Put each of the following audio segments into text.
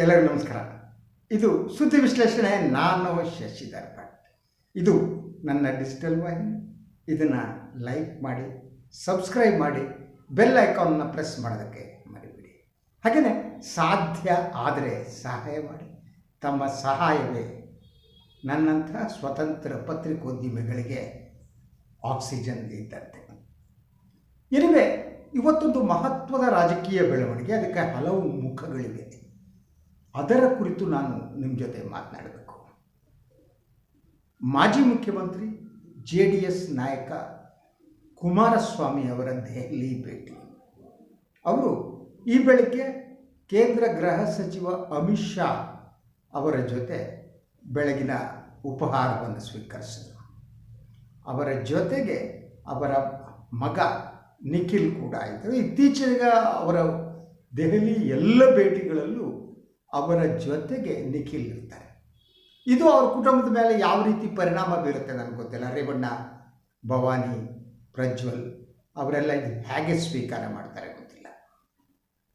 ಎಲ್ಲರಿಗೂ ನಮಸ್ಕಾರ. ಇದು ಸುದ್ದಿ ವಿಶ್ಲೇಷಣೆ ನಾನು ಶಶಿಧರ್ ಭಟ್ ಇದು ನನ್ನ ಡಿಜಿಟಲ್ ವಾಹಿನಿ. ಇದನ್ನು ಲೈಕ್ ಮಾಡಿ, ಸಬ್ಸ್ಕ್ರೈಬ್ ಮಾಡಿ, ಬೆಲ್ ಐಕಾನ್ನ ಪ್ರೆಸ್ ಮಾಡೋದಕ್ಕೆ ಮರಿಬಿಡಿ. ಹಾಗೆಯೇ ಸಾಧ್ಯ ಆದರೆ ಸಹಾಯ ಮಾಡಿ. ತಮ್ಮ ಸಹಾಯವೇ ನನ್ನಂಥ ಸ್ವತಂತ್ರ ಪತ್ರಿಕೋದ್ಯಮಿಗಳಿಗೆ ಆಕ್ಸಿಜನ್ ಇದ್ದಂತೆ. ಎನಿವೆ ಇವತ್ತೊಂದು ಮಹತ್ವದ ರಾಜಕೀಯ ಬೆಳವಣಿಗೆ, ಅದಕ್ಕೆ ಹಲವು ಮುಖಗಳಿವೆ. ಅದರ ಕುರಿತು ನಾನು ನಿಮ್ಮ ಜೊತೆ ಮಾತನಾಡಬೇಕು. ಮಾಜಿ ಮುಖ್ಯಮಂತ್ರಿ ಜೆ ಡಿ ಎಸ್ ನಾಯಕ ಕುಮಾರಸ್ವಾಮಿ ಅವರ ದೆಹಲಿ ಭೇಟಿ. ಅವರು ಈ ಬೆಳಗ್ಗೆ ಕೇಂದ್ರ ಗೃಹ ಸಚಿವ ಅಮಿತ್ ಶಾ ಅವರ ಜೊತೆ ಬೆಳಗಿನ ಉಪಹಾರವನ್ನು ಸ್ವೀಕರಿಸಿದರು. ಅವರ ಜೊತೆಗೆ ಅವರ ಮಗ ನಿಖಿಲ್ ಕೂಡ ಇದ್ದರು. ಇತ್ತೀಚೆಗೆ ಅವರ ದೆಹಲಿ ಎಲ್ಲ ಭೇಟಿಗಳಲ್ಲೂ ಅವರ ಜೊತೆಗೆ ನಿಖಿಲ್ ಇರ್ತಾರೆ. ಇದು ಅವ್ರ ಕುಟುಂಬದ ಮೇಲೆ ಯಾವ ರೀತಿ ಪರಿಣಾಮ ಬೀರುತ್ತೆ ನನಗೆ ಗೊತ್ತಿಲ್ಲ. ರೇವಣ್ಣ, ಭವಾನಿ, ಪ್ರಜ್ವಲ್ ಅವರೆಲ್ಲ ಇದು ಹೇಗೆ ಸ್ವೀಕಾರ ಮಾಡ್ತಾರೆ ಗೊತ್ತಿಲ್ಲ.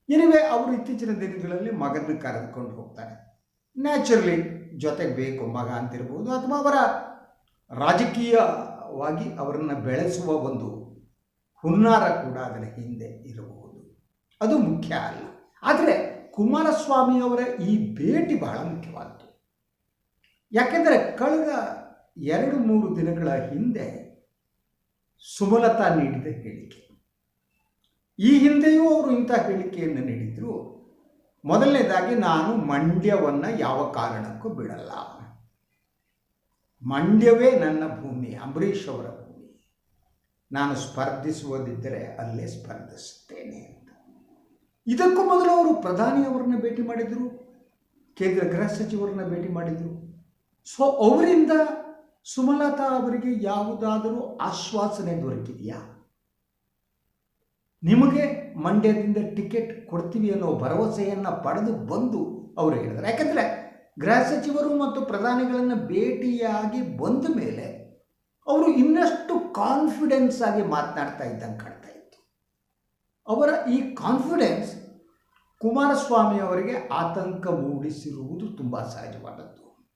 ಎನಿವೆ ಅವರು ಇತ್ತೀಚಿನ ದಿನಗಳಲ್ಲಿ ಮಗನ ಕರೆದುಕೊಂಡು ಹೋಗ್ತಾರೆ. ನ್ಯಾಚುರಲಿ ಜೊತೆಗೆ ಬೇಕು ಮಗ ಅಂತಿರ್ಬೋದು ಅಥವಾ ಅವರ ರಾಜಕೀಯವಾಗಿ ಅವರನ್ನು ಬೆಳೆಸುವ ಒಂದು ಹುನ್ನಾರ ಕೂಡ ಅದರ ಹಿಂದೆ ಇರಬಹುದು. ಅದು ಮುಖ್ಯ ಅಲ್ಲ. ಆದರೆ ಕುಮಾರಸ್ವಾಮಿ ಅವರ ಈ ಭೇಟಿ ಬಹಳ ಮುಖ್ಯವಾದದ್ದು ಯಾಕೆಂದರೆ ಕಳೆದ ಎರಡು ಮೂರು ದಿನಗಳ ಹಿಂದೆ ಸುಮಲತಾ ನೀಡಿದ ಹೇಳಿಕೆ. ಈ ಹಿಂದೆಯೂ ಅವರು ಇಂಥ ಹೇಳಿಕೆಯನ್ನು ನೀಡಿದರು. ಮೊದಲನೇದಾಗಿ ನಾನು ಮಂಡ್ಯವನ್ನು ಯಾವ ಕಾರಣಕ್ಕೂ ಬಿಡಲ್ಲ. ಮಂಡ್ಯವೇ ನನ್ನ ಭೂಮಿ, ಅಂಬರೀಷ್ ಅವರ ಭೂಮಿ. ನಾನು ಸ್ಪರ್ಧಿಸುವುದಿದ್ದರೆ ಅಲ್ಲೇ ಸ್ಪರ್ಧಿಸುತ್ತೇನೆ. ಇದಕ್ಕೂ ಮೊದಲು ಅವರು ಪ್ರಧಾನಿಯವರನ್ನ ಭೇಟಿ ಮಾಡಿದರು ಕೇಂದ್ರ ಗೃಹ ಸಚಿವರನ್ನ ಭೇಟಿ ಮಾಡಿದರು. ಸೊ ಅವರಿಂದ ಸುಮಲತಾ ಅವರಿಗೆ ಯಾವುದಾದರೂ ಆಶ್ವಾಸನೆ ದೊರಕಿದೆಯಾ? ನಿಮಗೆ ಮಂಡ್ಯದಿಂದ ಟಿಕೆಟ್ ಕೊಡ್ತೀವಿ ಅನ್ನೋ ಭರವಸೆಯನ್ನು ಪಡೆದು ಬಂದು ಅವರು ಹೇಳಿದ್ದಾರೆ. ಯಾಕಂದರೆ ಗೃಹ ಸಚಿವರು ಮತ್ತು ಪ್ರಧಾನಿಗಳನ್ನು ಭೇಟಿಯಾಗಿ ಬಂದ ಮೇಲೆ ಅವರು ಇನ್ನಷ್ಟು ಕಾನ್ಫಿಡೆನ್ಸ್ ಆಗಿ ಮಾತನಾಡ್ತಾ ಇದ್ದಂಗೆ ಅವರ ಈ ಕಾನ್ಫಿಡೆನ್ಸ್ ಕುಮಾರಸ್ವಾಮಿ ಅವರಿಗೆ ಆತಂಕ ಮೂಡಿಸಿರುವುದು ತುಂಬ ಸಹಜವಾದದ್ದು.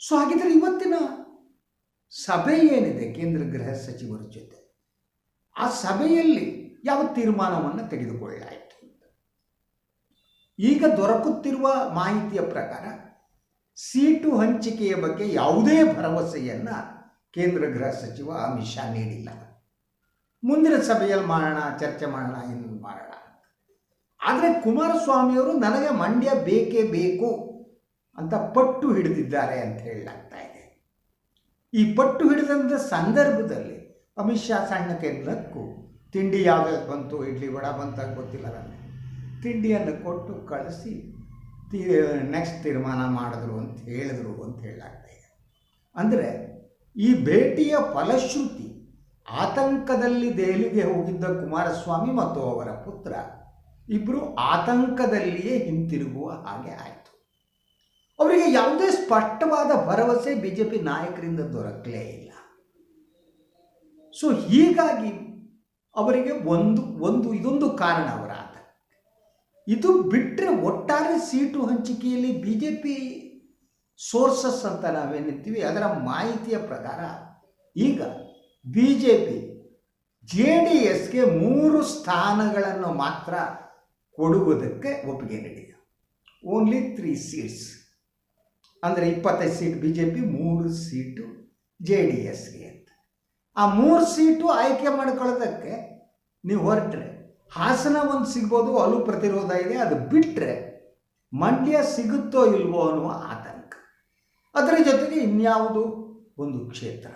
ಸೊ ಹಾಗಿದ್ರೆ ಇವತ್ತಿನ ಸಭೆ ಏನಿದೆ ಕೇಂದ್ರ ಗೃಹ ಸಚಿವರ ಜೊತೆ? ಆ ಸಭೆಯಲ್ಲಿ ಯಾವ ತೀರ್ಮಾನವನ್ನು ತೆಗೆದುಕೊಳ್ಳಲಾಯಿತು? ಈಗ ದೊರಕುತ್ತಿರುವ ಮಾಹಿತಿಯ ಪ್ರಕಾರ ಸೀಟು ಹಂಚಿಕೆಯ ಬಗ್ಗೆ ಯಾವುದೇ ಭರವಸೆಯನ್ನು ಕೇಂದ್ರ ಗೃಹ ಸಚಿವ ಅಮಿತ್ ಶಾ ನೀಡಿಲ್ಲ. ಮುಂದಿನ ಸಭೆಯಲ್ಲಿ ಮಾಡೋಣ, ಚರ್ಚೆ ಮಾಡೋಣ ಏನು ಮಾಡೋಣ. ಆದರೆ ಕುಮಾರಸ್ವಾಮಿಯವರು ನನಗೆ ಮಂಡ್ಯ ಬೇಕೇ ಬೇಕು ಅಂತ ಪಟ್ಟು ಹಿಡಿದಿದ್ದಾರೆ ಅಂತ ಹೇಳಲಾಗ್ತಾ ಇದೆ. ಈ ಪಟ್ಟು ಹಿಡಿದಂಥ ಸಂದರ್ಭದಲ್ಲಿ ಅಮಿತ್ ಶಾ ಸಣ್ಣಕ್ಕೆ ನಕ್ಕು ತಿಂಡಿ ಯಾವ್ಯಾವ್ದು ಬಂತು, ಇಡ್ಲಿ ವಡ ಬಂತ ಗೊತ್ತಿಲ್ಲ ನನಗೆ. ತಿಂಡಿಯನ್ನು ಕೊಟ್ಟು ಕಳಿಸಿ, ತೀ ನೆಕ್ಸ್ಟ್ ತೀರ್ಮಾನ ಮಾಡಿದ್ರು ಅಂತ ಹೇಳಿದ್ರು ಅಂತ ಹೇಳಲಾಗ್ತಾ ಇದೆ. ಅಂದರೆ ಈ ಭೇಟಿಯ ಫಲಶ್ರುತಿ ಆತಂಕದಲ್ಲಿ ದೆಹಲಿಗೆ ಹೋಗಿದ್ದ ಕುಮಾರಸ್ವಾಮಿ ಮತ್ತು ಅವರ ಪುತ್ರ ಇಬ್ಬರು ಆತಂಕದಲ್ಲಿಯೇ ಹಿಂತಿರುಗುವ ಹಾಗೆ ಆಯಿತು. ಅವರಿಗೆ ಯಾವುದೇ ಸ್ಪಷ್ಟವಾದ ಭರವಸೆ ಬಿ ಜೆ ಪಿ ನಾಯಕರಿಂದ ದೊರಕಲೇ ಇಲ್ಲ. ಸೊ ಹೀಗಾಗಿ ಅವರಿಗೆ ಒಂದು ಒಂದು, ಇದೊಂದು ಕಾರಣ ಅವರ ಇದು ಬಿಟ್ಟರೆ ಒಟ್ಟಾರೆ ಸೀಟು ಹಂಚಿಕೆಯಲ್ಲಿ ಬಿ ಜೆ ಪಿ ಸೋರ್ಸಸ್ ಅಂತ ನಾವೇನಿರ್ತೀವಿ ಅದರ ಮಾಹಿತಿಯ ಪ್ರಕಾರ ಈಗ B J P J D ಎಸ್ಗೆ ಮೂರು ಸ್ಥಾನಗಳನ್ನು ಮಾತ್ರ ಕೊಡುವುದಕ್ಕೆ ಒಪ್ಪಿಗೆ ನೀಡಿದೆ. ಓನ್ಲಿ ತ್ರೀ ಸೀಟ್ಸ್ ಅಂದರೆ ಇಪ್ಪತ್ತೈದು ಸೀಟ್ ಬಿ ಜೆ ಪಿ ಮೂರು ಸೀಟು ಜೆ ಡಿ ಎಸ್ಗೆ ಅಂತ. ಆ ಮೂರು ಸೀಟು ಆಯ್ಕೆ ಮಾಡ್ಕೊಳ್ಳೋದಕ್ಕೆ ನೀವು ಹೊರಟ್ರೆ, ಹಾಸನ ಒಂದು ಸಿಗ್ಬೋದು ಅಲ್ಲೂ ಪ್ರತಿರೋಧ ಇದೆ, ಅದು ಬಿಟ್ಟರೆ ಮಂಡ್ಯ ಸಿಗುತ್ತೋ ಇಲ್ವೋ ಅನ್ನುವ ಆತಂಕ. ಅದರ ಜೊತೆಗೆ ಇನ್ಯಾವುದು ಒಂದು ಕ್ಷೇತ್ರ.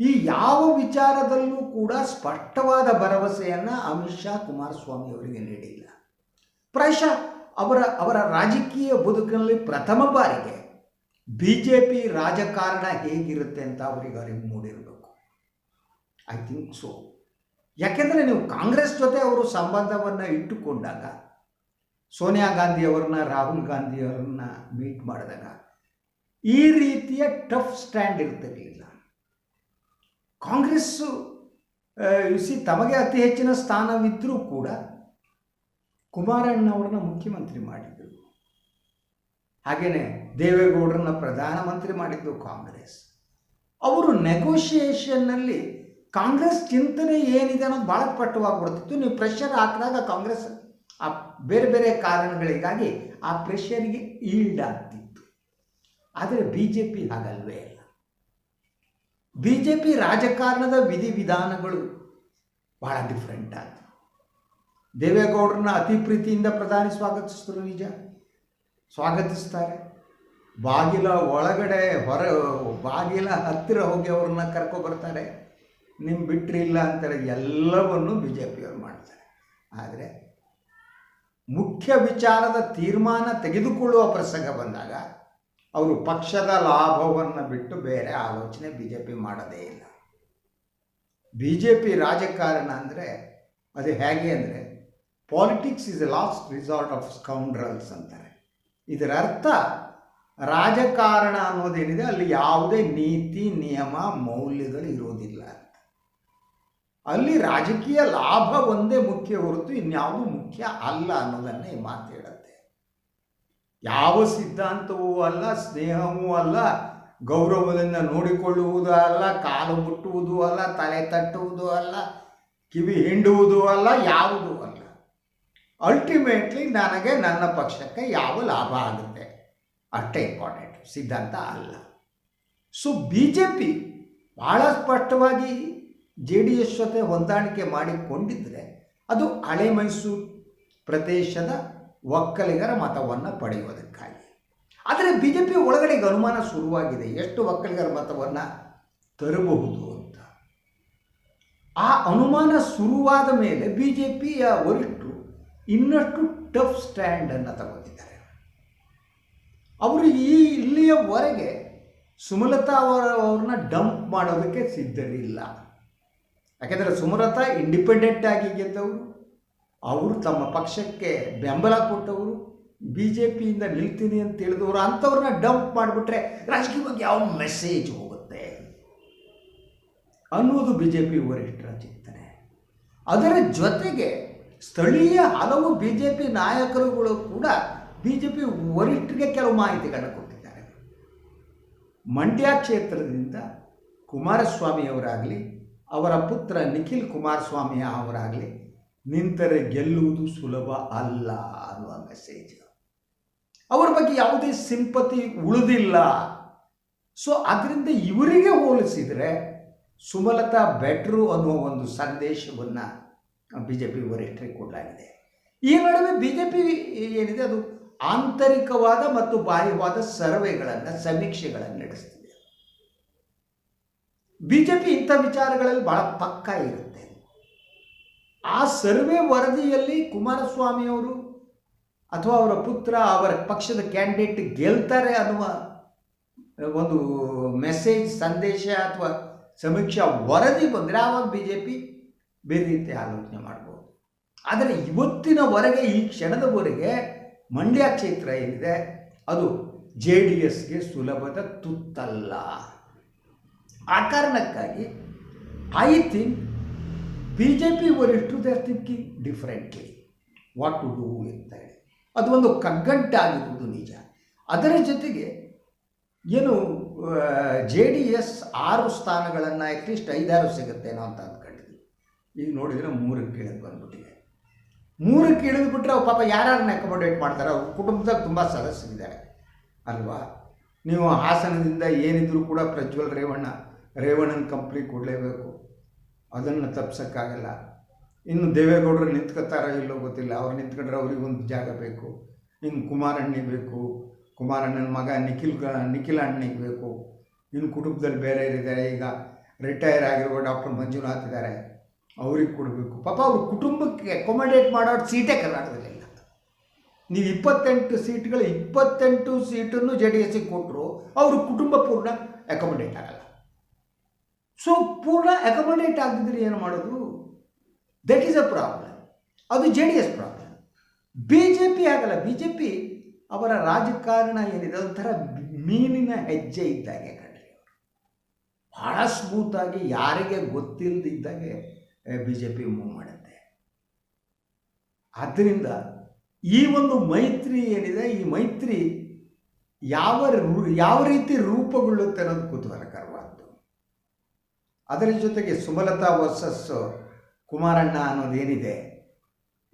ಈ ಯಾವ ವಿಚಾರದಲ್ಲೂ ಕೂಡ ಸ್ಪಷ್ಟವಾದ ಭರವಸೆಯನ್ನು ಅಮಿತ್ ಶಾ ಕುಮಾರಸ್ವಾಮಿ ಅವರಿಗೆ ನೀಡಿಲ್ಲ. ಪ್ರಾಯಶಃ ಅವರ ಅವರ ರಾಜಕೀಯ ಬದುಕಿನಲ್ಲಿ ಪ್ರಥಮ ಬಾರಿಗೆ ಬಿ ಜೆ ಪಿ ರಾಜಕಾರಣ ಹೇಗಿರುತ್ತೆ ಅಂತ ಅವರಿಗೆ ಅರಿವು ಮೂಡಿರಬೇಕು. ಐ ಥಿಂಕ್ ಸೊ ಯಾಕೆಂದರೆ ನೀವು ಕಾಂಗ್ರೆಸ್ ಜೊತೆ ಅವರು ಸಂಬಂಧವನ್ನು ಇಟ್ಟುಕೊಂಡಾಗ, ಸೋನಿಯಾ ಗಾಂಧಿಯವರನ್ನ ರಾಹುಲ್ ಗಾಂಧಿಯವರನ್ನು ಮೀಟ್ ಮಾಡಿದಾಗ ಈ ರೀತಿಯ ಟಫ್ ಸ್ಟ್ಯಾಂಡ್ ಇರ್ತಿರಲಿಲ್ಲ. ಕಾಂಗ್ರೆಸ್ಸು ಸಿ ತಮಗೆ ಅತಿ ಹೆಚ್ಚಿನ ಸ್ಥಾನವಿದ್ದರೂ ಕೂಡ ಕುಮಾರಣ್ಣವ್ರನ್ನ ಮುಖ್ಯಮಂತ್ರಿ ಮಾಡಿದರು. ಹಾಗೆಯೇ ದೇವೇಗೌಡರನ್ನ ಪ್ರಧಾನಮಂತ್ರಿ ಮಾಡಿದ್ದು ಕಾಂಗ್ರೆಸ್. ಅವರು ನೆಗೋಷಿಯೇಷನ್ನಲ್ಲಿ ಕಾಂಗ್ರೆಸ್ ಚಿಂತನೆ ಏನಿದೆ ಅನ್ನೋದು ಭಾಳ ಸ್ಪಷ್ಟವಾಗಿಬಿಡ್ತಿತ್ತು ನೀವು ಪ್ರೆಷರ್ ಹಾಕಿದಾಗ ಕಾಂಗ್ರೆಸ್ ಆ ಬೇರೆ ಬೇರೆ ಕಾರಣಗಳಿಗಾಗಿ ಆ ಪ್ರೆಷರಿಗೆ ಈಲ್ಡ್ ಆಗ್ತಿತ್ತು. ಆದರೆ ಬಿ ಜೆ ಪಿ ಹಾಗಲ್ವೇ ಇಲ್ಲ ಬಿ ಜೆ ಪಿ ರಾಜಕಾರಣದ ವಿಧಿವಿಧಾನಗಳು ಭಾಳ ಡಿಫ್ರೆಂಟ್ ಆಯಿತು ದೇವೇಗೌಡರನ್ನ ಅತಿ ಪ್ರೀತಿಯಿಂದ ಪ್ರಧಾನಿ ಸ್ವಾಗತಿಸಿದ್ರು ನಿಜ. ಸ್ವಾಗತಿಸ್ತಾರೆ. ಬಾಗಿಲ ಒಳಗಡೆ ಹೊರ, ಬಾಗಿಲ ಹತ್ತಿರ ಹೋಗಿ ಅವ್ರನ್ನ ಕರ್ಕೊಬರ್ತಾರೆ ನಿಮ್ಮ ಬಿಟ್ಟರಿಲ್ಲ ಅಂತಾರೆ, ಎಲ್ಲವನ್ನು ಬಿ ಜೆ ಪಿಯವರು ಮಾಡ್ತಾರೆ. ಆದರೆ ಮುಖ್ಯ ವಿಚಾರದ ತೀರ್ಮಾನ ತೆಗೆದುಕೊಳ್ಳುವ ಪ್ರಸಂಗ ಬಂದಾಗ ಅವರು ಪಕ್ಷದ ಲಾಭವನ್ನು ಬಿಟ್ಟು ಬೇರೆ ಆಲೋಚನೆ ಬಿ ಜೆ ಪಿ ಮಾಡೋದೇ ಇಲ್ಲ. ಬಿ ಜೆ ಪಿ ರಾಜಕಾರಣ ಅಂದರೆ ಅದು ಹೇಗೆ ಅಂದರೆ politics is last resort of scoundrels ಅಂತಾರೆ. ಇದರ ಅರ್ಥ ರಾಜಕಾರಣ ಅನ್ನೋದೇನಿದೆ ಅಲ್ಲಿ ಯಾವುದೇ ನೀತಿ, ನಿಯಮ, ಮೌಲ್ಯಗಳು ಇರೋದಿಲ್ಲ ಅಂತ. ಅಲ್ಲಿ ರಾಜಕೀಯ ಲಾಭ ಒಂದೇ ಮುಖ್ಯ ಹೊರತು ಇನ್ಯಾವುದೂ ಮುಖ್ಯ ಅಲ್ಲ ಅನ್ನೋದನ್ನೇ ಮಾತು ಹೇಳುತ್ತೆ ಯಾವ ಸಿದ್ಧಾಂತವೂ ಅಲ್ಲ, ಸ್ನೇಹವೂ ಅಲ್ಲ ಗೌರವದಿಂದ ನೋಡಿಕೊಳ್ಳುವುದು ಅಲ್ಲ, ಕಾಲು ಮುಟ್ಟುವುದು ಅಲ್ಲ, ತಲೆ ತಟ್ಟುವುದು ಅಲ್ಲ, ಕಿವಿ ಹಿಂಡುವುದು ಅಲ್ಲ, ಯಾವುದೂ ಅಲ್ಲ. ಅಲ್ಟಿಮೇಟ್ಲಿ ನನಗೆ ನನ್ನ ಪಕ್ಷಕ್ಕೆ ಯಾವ ಲಾಭ ಆಗುತ್ತೆ? ಅಷ್ಟೇ ಇಂಪಾರ್ಟೆಂಟ್ ಸಿದ್ಧಾಂತ ಅಲ್ಲ. ಸೊ ಬಿ ಜೆ ಪಿ ಭಾಳ ಸ್ಪಷ್ಟವಾಗಿ ಜೆ ಡಿ ಎಸ್ ಜೊತೆ ಹೊಂದಾಣಿಕೆ ಮಾಡಿಕೊಂಡಿದ್ದರೆ ಅದು ಹಳೆ ಮೈಸೂರು ಪ್ರದೇಶದ ಒಕ್ಕಲಿಗರ ಮತವನ್ನು ಪಡೆಯುವುದಕ್ಕಾಗಿ. ಆದರೆ ಬಿ ಜೆ ಪಿ ಒಳಗಡೆಗೆ ಅನುಮಾನ ಶುರುವಾಗಿದೆ. ಎಷ್ಟು ಒಕ್ಕಲಿಗರ ಮತವನ್ನು ತರಬಹುದು ಅಂತ. ಆ ಅನುಮಾನ ಶುರುವಾದ ಮೇಲೆ ಬಿ ಜೆ ಪಿಯ ವರಿಷ್ಠರು ಇನ್ನಷ್ಟು ಟಫ್ ಸ್ಟ್ಯಾಂಡನ್ನು ತಗೊಂಡಿದ್ದಾರೆ. ಅವರು ಈ ಇಲ್ಲಿಯವರೆಗೆ ಸುಮಲತಾ ಅವರ ಅವ್ರನ್ನ ಡಂಪ್ ಮಾಡೋದಕ್ಕೆ ಸಿದ್ಧರಿಲ್ಲ. ಯಾಕೆಂದರೆ ಸುಮಲತಾ ಇಂಡಿಪೆಂಡೆಂಟ್ ಆಗಿ ಗೆದ್ದವರು. ಅವರು ತಮ್ಮ ಪಕ್ಷಕ್ಕೆ ಬೆಂಬಲ ಕೊಟ್ಟವರು ಬಿ ಜೆ ಪಿಯಿಂದ ನಿಲ್ತೀನಿ ಅಂತ ಹೇಳಿದವರು ಅಂಥವ್ರನ್ನ ಡಂಪ್ ಮಾಡಿಬಿಟ್ರೆ ರಾಜಕೀಯವಾಗಿ ಯಾವ ಮೆಸೇಜ್ ಹೋಗುತ್ತೆ? ಅನ್ನೋದು ಬಿ ಜೆ ಪಿ ವರಿಷ್ಠರ ಚಿಂತನೆ. ಅದರ ಜೊತೆಗೆ ಸ್ಥಳೀಯ ಹಲವು ಬಿ ಜೆ ಪಿ ನಾಯಕರುಗಳು ಕೂಡ ಬಿ ಜೆ ಪಿ ವರಿಷ್ಠರಿಗೆ ಕೆಲವು ಮಾಹಿತಿಗಳನ್ನು ಕೊಟ್ಟಿದ್ದಾರೆ. ಮಂಡ್ಯ ಕ್ಷೇತ್ರದಿಂದ ಕುಮಾರಸ್ವಾಮಿಯವರಾಗಲಿ ಅವರ ಪುತ್ರ ನಿಖಿಲ್ ಕುಮಾರಸ್ವಾಮಿ ಅವರಾಗಲಿ ನಿಂತರೆ ಗೆಲ್ಲುವುದು ಸುಲಭ ಅಲ್ಲ ಅನ್ನುವ ಮೆಸೇಜ್ ಅವರ ಬಗ್ಗೆ ಯಾವುದೇ ಸಿಂಪತಿ ಉಳಿದಿಲ್ಲ. ಸೊ ಅದರಿಂದ ಇವರಿಗೆ ಹೋಲಿಸಿದರೆ ಸುಮಲತಾ ಬೆಟ್ರು ಅನ್ನುವ ಒಂದು ಸಂದೇಶವನ್ನು ಬಿ ಜೆ ಪಿ ವರಿಷ್ಠರಿಗೆ ಕೊಡಲಾಗಿದೆ. ಈ ನಡುವೆ ಬಿ ಜೆ ಪಿ ಏನಿದೆ, ಅದು ಆಂತರಿಕವಾದ ಮತ್ತು ಬಾಹ್ಯವಾದ ಸರ್ವೆಗಳನ್ನು, ಸಮೀಕ್ಷೆಗಳನ್ನು ನಡೆಸ್ತಿದೆ. ಬಿ ಜೆ ಪಿ ಇಂಥ ವಿಚಾರಗಳಲ್ಲಿ ಭಾಳ ಪಕ್ಕ ಇರುತ್ತೆ. ಆ ಸರ್ವೆ ವರದಿಯಲ್ಲಿ ಕುಮಾರಸ್ವಾಮಿಯವರು ಅಥವಾ ಅವರ ಪುತ್ರ, ಅವರ ಪಕ್ಷದ ಕ್ಯಾಂಡಿಡೇಟ್ ಗೆಲ್ತಾರೆ ಅನ್ನುವ ಒಂದು ಮೆಸೇಜ್ ಸಂದೇಶ ಅಥವಾ ಸಮೀಕ್ಷಾ ವರದಿ ಬಂದರೆ ಆವಾಗ ಬಿ ಜೆ ಪಿ ಬೇರೆ ರೀತಿ ಆಲೋಚನೆ ಮಾಡ್ಬೋದು. ಆದರೆ ಇವತ್ತಿನವರೆಗೆ, ಈ ಕ್ಷಣದವರೆಗೆ ಮಂಡ್ಯ ಕ್ಷೇತ್ರ ಏನಿದೆ, ಅದು ಜೆ ಡಿ ಎಸ್ಗೆ ಸುಲಭದ ತುತ್ತಲ್ಲ. ಆ ಕಾರಣಕ್ಕಾಗಿ I think B J P ವರಿಷ್ಠರು they differently what to do ಅಂತ ಹೇಳಿ. ಅದು ಒಂದು ಕಗ್ಗಂಟಾಗಿರುವುದು ನಿಜ. ಅದರ ಜೊತೆಗೆ ಏನು ಜೆ ಡಿ ಎಸ್ ಆರು ಸ್ಥಾನಗಳನ್ನು ಅಟ್ಲೀಸ್ಟ್ ಐದಾರು ಸಿಗುತ್ತೇನೋ ಅಂತ ಅಂದ್ಕೊಂಡಿದ್ವಿ ಈಗ ನೋಡಿದರೆ ಮೂರಕ್ಕೆ ಇಳಿದು ಬಂದ್ಬಿಟ್ಟಿದೆ. ಮೂರಕ್ಕೆ ಇಳಿದ್ಬಿಟ್ರೆ ಅವ್ರು ಪಾಪ ಯಾರ್ಯಾರನ್ನ ಅಕೊಮೊಡೇಟ್ ಮಾಡ್ತಾರೆ? ಅವ್ರ ಕುಟುಂಬದಾಗ ತುಂಬ ಸದಸ್ಯರಿದ್ದಾರೆ. ಅಲ್ವಾ? ನೀವು ಹಾಸನದಿಂದ ಏನಿದ್ರೂ ಕೂಡ ಪ್ರಜ್ವಲ್ ರೇವಣ್ಣ, ರೇವಣ್ಣನ ಕಂಪ್ನಿ ಕೊಡಲೇಬೇಕು. ಅದನ್ನು ತಪ್ಸೋಕ್ಕಾಗಲ್ಲ. ಇನ್ನು ದೇವೇಗೌಡರು ನಿಂತ್ಕೊತಾರೋ ಇಲ್ಲೋ ಗೊತ್ತಿಲ್ಲ. ಅವ್ರು ನಿಂತ್ಕೊಂಡ್ರೆ ಅವ್ರಿಗೊಂದು ಜಾಗ ಬೇಕು. ಇನ್ನು ಕುಮಾರಣ್ಣಿ ಬೇಕು. ಕುಮಾರಣ್ಣನ ಮಗ ನಿಖಿಲ್ ನಿಖಿಲ್ ಅಣ್ಣಿಗೆ ಬೇಕು. ಇನ್ನು ಕುಟುಂಬದಲ್ಲಿ ಬೇರೆ ಇದ್ದಾರೆ ಈಗ ರಿಟೈರ್ ಆಗಿರುವ ಡಾಕ್ಟರ್ ಮಂಜುನಾಥ್ ಇದ್ದಾರೆ. ಅವ್ರಿಗೆ ಕೊಡಬೇಕು. ಪಾಪ ಅವ್ರ ಕುಟುಂಬಕ್ಕೆ ಅಕೊಮಡೇಟ್ ಮಾಡೋ ಸೀಟೇ ಕರ್ನಾಟಕದಲ್ಲಿಲ್ಲ. ನೀವು ಇಪ್ಪತ್ತೆಂಟು ಸೀಟ್ಗಳು, ಇಪ್ಪತ್ತೆಂಟು ಸೀಟನ್ನು ಜೆ ಡಿ ಎಸ್ಸಿಗೆ ಕೊಟ್ಟರು ಅವ್ರ ಕುಟುಂಬ ಪೂರ್ಣ ಅಕೊಮಡೇಟ್ ಆಗಲ್ಲ. ಸೊ ಪೂರ್ಣ ಅಕೊಮಡೇಟ್ ಆಗದಿದ್ರೆ ಏನು ಮಾಡೋದು? ದಟ್ ಈಸ್ ಅ ಪ್ರಾಬ್ಲಮ್ ಅದು J D S problem B J P ಆಗಲ್ಲ. ಬಿ ಜೆ ಪಿ ಅವರ ರಾಜಕಾರಣ ಏನಿದೆ? ಒಂಥರ ಮೀನಿನ ಹೆಜ್ಜೆ ಇದ್ದಾಗೆ ಕಣ್ರಿ ಭಾಳ ಸ್ಮೂತಾಗಿ ಯಾರಿಗೆ ಗೊತ್ತಿಲ್ಲದಿದ್ದಾಗೆ ಬಿ ಜೆ ಪಿ ಮೂವ್ ಮಾಡುತ್ತೆ. ಆದ್ದರಿಂದ ಈ ಒಂದು ಮೈತ್ರಿ ಏನಿದೆ? ಈ ಮೈತ್ರಿ ಯಾವ ಯಾವ ರೀತಿ ರೂಪುಗೊಳ್ಳುತ್ತೆ ಅನ್ನೋದು ಕುತೂಹಲಕರವಾದ್ದು ಅದರ ಜೊತೆಗೆ ಸುಮಲತಾ ವರ್ಸಸ್ ಕುಮಾರಣ್ಣ ಅನ್ನೋದೇನಿದೆ,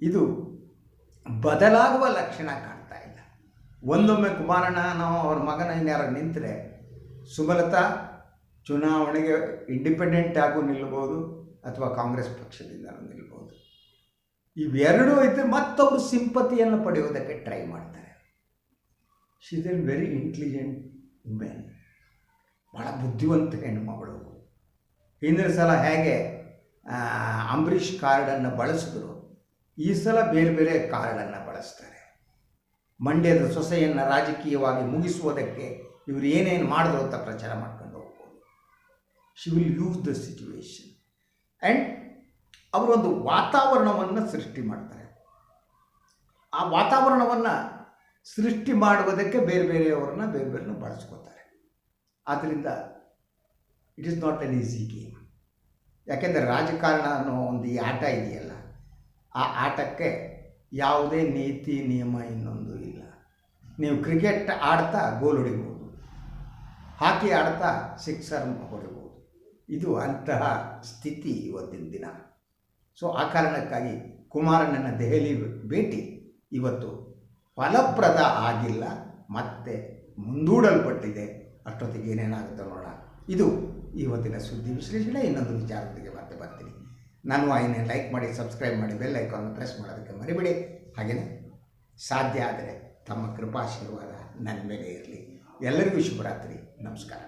ಇದು ಬದಲಾಗುವ ಲಕ್ಷಣ ಕಾಣ್ತಾ ಇಲ್ಲ. ಒಂದೊಮ್ಮೆ ಕುಮಾರಣ್ಣ ನಾವು ಅವ್ರ ಮಗನ ಇನ್ಯಾರು ನಿಂತರೆ, ಸುಮಲತಾ ಚುನಾವಣೆಗೆ ಇಂಡಿಪೆಂಡೆಂಟ್ ಆಗು ನಿಲ್ಬೋದು ಅಥವಾ ಕಾಂಗ್ರೆಸ್ ಪಕ್ಷದಿಂದ ನಿಲ್ಬೋದು. ಇವೆರಡೂ ಇದ್ದರೆ ಮತ್ತೊಬ್ಬರು ಸಿಂಪತಿಯನ್ನು ಪಡೆಯೋದಕ್ಕೆ ಟ್ರೈ ಮಾಡ್ತಾರೆ. She is an very intelligent women ಭಾಳ ಬುದ್ಧಿವಂತ ಹೆಣ್ಣುಮಗಳು ಹಿಂದಿನ ಸಲ ಹೇಗೆ ಅಂಬರೀಷ್ ಕಾರ್ಡನ್ನು ಬಳಸಿದ್ರು, ಈ ಸಲ ಬೇರೆ ಬೇರೆ ಕಾರ್ಡನ್ನು ಬಳಸ್ತಾರೆ. ಮಂಡ್ಯದ ಸೊಸೆಯನ್ನು ರಾಜಕೀಯವಾಗಿ ಮುಗಿಸುವುದಕ್ಕೆ ಇವರು ಏನೇನು ಮಾಡಿದ್ರು ಅಂತ ಪ್ರಚಾರ ಮಾಡ್ಕೊಂಡು ಹೋಗ್ಬೋದು. She will use the situation and ಅವರೊಂದು ವಾತಾವರಣವನ್ನು ಸೃಷ್ಟಿ ಮಾಡ್ತಾರೆ. ಆ ವಾತಾವರಣವನ್ನು ಸೃಷ್ಟಿ ಮಾಡುವುದಕ್ಕೆ ಬೇರೆ ಬೇರೆಯವ್ರನ್ನ ಬೇರೆ ಬೇರೆನ ಬಳಸ್ಕೋತಾರೆ. ಆದ್ದರಿಂದ it is not an easy game ಯಾಕೆಂದರೆ ರಾಜಕಾರಣ ಅನ್ನೋ ಒಂದು ಈ ಆಟ ಇದೆಯಲ್ಲ, ಆ ಆಟಕ್ಕೆ ಯಾವುದೇ ನೀತಿ, ನಿಯಮ ಇನ್ನೊಂದು ಇಲ್ಲ. ನೀವು ಕ್ರಿಕೆಟ್ ಆಡ್ತಾ ಗೋಲ್ ಹೊಡಿಬೋದು. ಹಾಕಿ ಆಡ್ತಾ ಸಿಕ್ಸರ್ ಹೊಡಿಬೋದು. ಇದು ಅಂತಹ ಸ್ಥಿತಿ ಇವತ್ತಿನ ದಿನ. ಸೊ ಆ ಕಾರಣಕ್ಕಾಗಿ ಕುಮಾರಣ್ಣನ ದೆಹಲಿ ಭೇಟಿ ಇವತ್ತು ಫಲಪ್ರದ ಆಗಿಲ್ಲ, ಮತ್ತೆ ಮುಂದೂಡಲ್ಪಟ್ಟಿದೆ. ಅಷ್ಟೊತ್ತಿಗೆ ಏನೇನಾಗುತ್ತೆ ನೋಡೋಣ. ಇದು ಇವತ್ತಿನ ಸುದ್ದಿ ವಿಶ್ಲೇಷಣೆ. ಇನ್ನೊಂದು ವಿಚಾರದೊಂದಿಗೆ ಮತ್ತೆ ಬರ್ತೀನಿ. ನಾನು ವಾಹಿನಿ ಲೈಕ್ ಮಾಡಿ ಸಬ್ಸ್ಕ್ರೈಬ್ ಮಾಡಿ ಬೆಲ್ ಐಕಾನ್ ಪ್ರೆಸ್ ಮಾಡೋದಕ್ಕೆ ಮರಿಬೇಡಿ. ಹಾಗೆಯೇ ಸಾಧ್ಯ ಆದರೆ ತಮ್ಮ ಕೃಪಾಶೀರ್ವಾದ ನನ್ನ ಮೇಲೆ ಇರಲಿ. ಎಲ್ಲರಿಗೂ ಶುಭರಾತ್ರಿ. ನಮಸ್ಕಾರ.